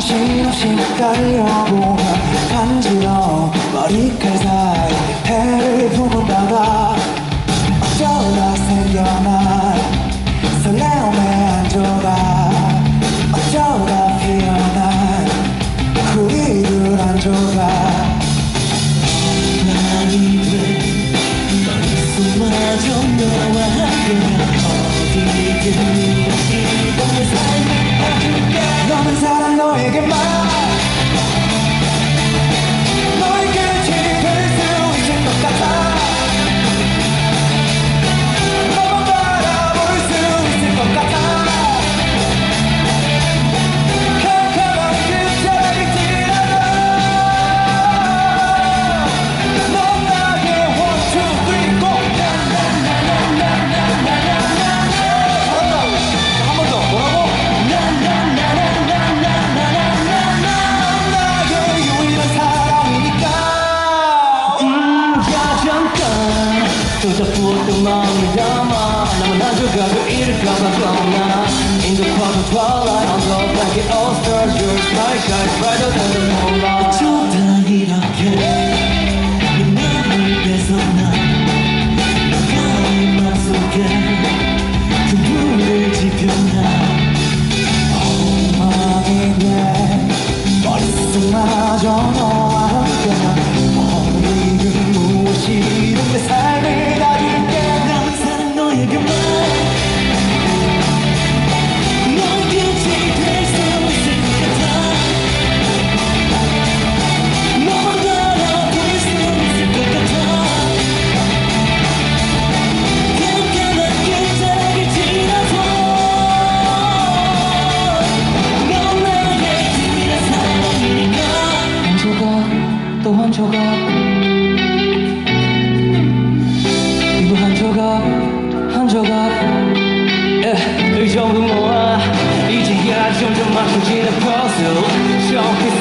정신없이 달려보면 간지러운 머리칼 사이 해를 품은다가 어쩌다 생겨난 설레움의 안조가 어쩌다 피어난 후리들 안조가 나이 돼 머릿속마저 너와 함께면 어디 Tutupot ang mga dama Naman na juga gair ka ba ka na In the clouds of twilight On top like it all stars You're my guide brighter than the moonlight 조각 에, 이 정도 모아 이제야 점점 막혀지는 퍼즐 처음